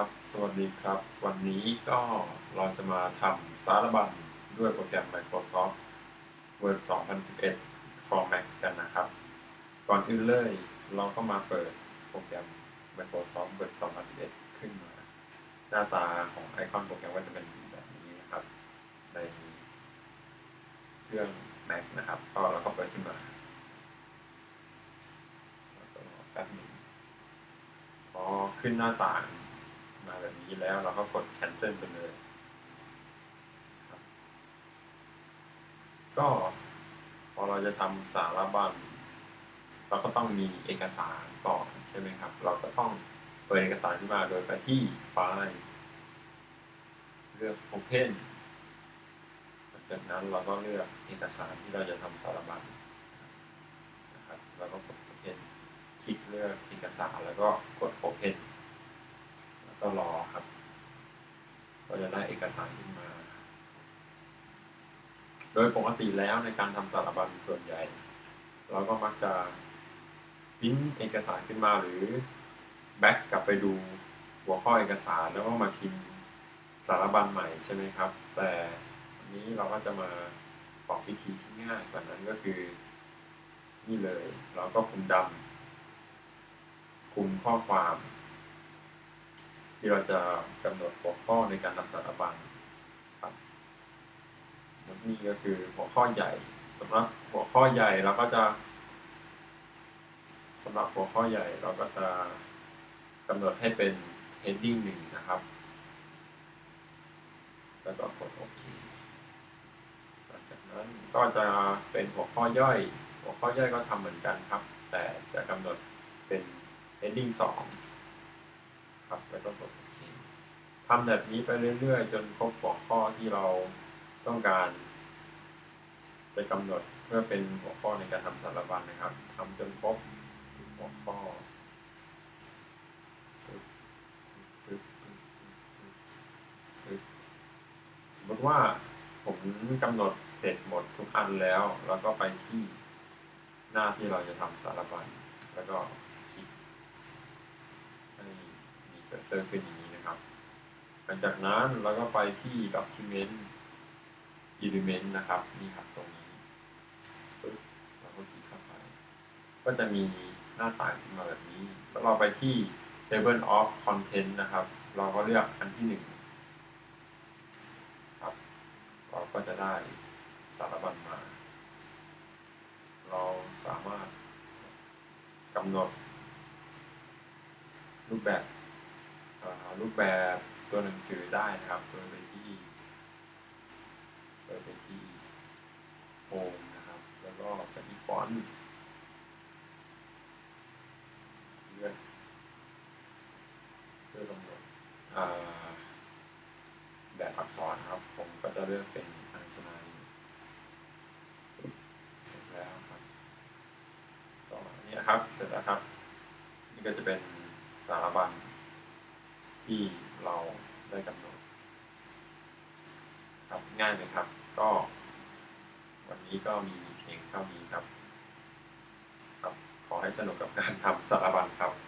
ครับ สวัสดีครับ วันนี้ก็เราจะมาทำสารบัญด้วยโปรแกรม Microsoft Word 2011 for Mac กันนะครับ ก่อนอื่นเลยเราก็มาเปิดโปรแกรม Microsoft Word 2011 ขึ้นมา หน้าตาของไอคอนโปรแกรมก็จะเป็นแบบนี้นะครับ ในเครื่อง Mac นะครับ ก็เราก็เปิดขึ้นมาแล้วก็แป๊บหนึงพอขึ้นหน้าต่าง แบบนี้แล้วเราก็กด cancel ไปเลยก็พอเราจะทำสารบัญเราก็ต้องมีเอกสารก่อนใช่ไหมครับ เราก็ต้องเปิดเอกสารขึ้นมาโดยไปที่ไฟล์เลือก Open จากนั้นเราก็เลือกเอกสารที่เราจะทำสารบัญนะครับ แล้วก็กด Open คลิกเลือกเอกสารแล้วก็กด Open แล้วก็รอครับ ก็จะได้ เอกสารขึ้นมา โดยปกติแล้วในการทำสารบัญส่วนใหญ่ เราก็มักจะพิมพ์เอกสารขึ้นมาหรือแบ็กกลับไปดูหัวข้อเอกสารแล้วก็มาพิมพ์สารบัญใหม่ใช่ไหมครับ แต่วันนี้เราก็จะมาบอกวิธีที่ง่ายกว่านั้นก็คือ นี่เลย เราก็คุมดำคุมข้อความ ที่เราจะกำหนดหัวข้อในการทำสารบัญครับนี่ก็คือหัวข้อใหญ่สำหรับหัวข้อใหญ่เราก็จะสำหรับหัวข้อใหญ่เราก็จะกำหนดให้เป็น heading หนึ่งนะครับ แล้วก็กดโอเคหลังจากนั้นก็จะเป็นหัวข้อย่อย หัวข้อย่อยก็ทำเหมือนกันครับ แต่จะกำหนดเป็น heading สอง ครับแล้วก็กดโอเคทำแบบนี้ไปเรื่อยๆ จนครบหัวข้อที่เราต้องการจะกำหนดเพื่อเป็นหัวข้อในการทำสารบัญนะครับทำจนครบหัวข้อสมมติว่าผมกำหนดเสร็จหมดทุกอันแล้ว แล้วก็ไปที่หน้าที่เราจะทำสารบัญแล้วก็คลิกให้ เคอร์เซอร์ขึ้นอย่างนี้นะครับ หลังจากนั้นเราก็ไปที่ document element นะครับ นี่ครับตรงนี้ปึ๊บเราก็คลิกเข้าไป ก็จะมีหน้าต่างขึ้นมาแบบนี้ แล้วเราไปที่ table of content นะครับ เราก็เลือกอันที่หนึ่งครับ เราก็จะได้สารบัญมา เราสามารถกำหนดรูปแบบ รูปแบบตัวหนังสือได้นะครับโดยไปที่โดยไปที่โฮมนะครับ แล้วก็ไปที่ฟอนต์เลือกเลือกกำหนดอ่าแบบอักษรครับ ผมก็จะเลือกเป็นอักษรเสร็จแล้วครับก็นี่นะครับ เสร็จแล้วครับ นี่ก็จะเป็นสารบัญ ที่เราได้กำหนดครับง่ายไหมครับ ก็ วันนี้ก็มีเพียงเท่านี้ครับ ครับ ขอให้สนุกกับการทำสารบัญครับขอบคุณครับ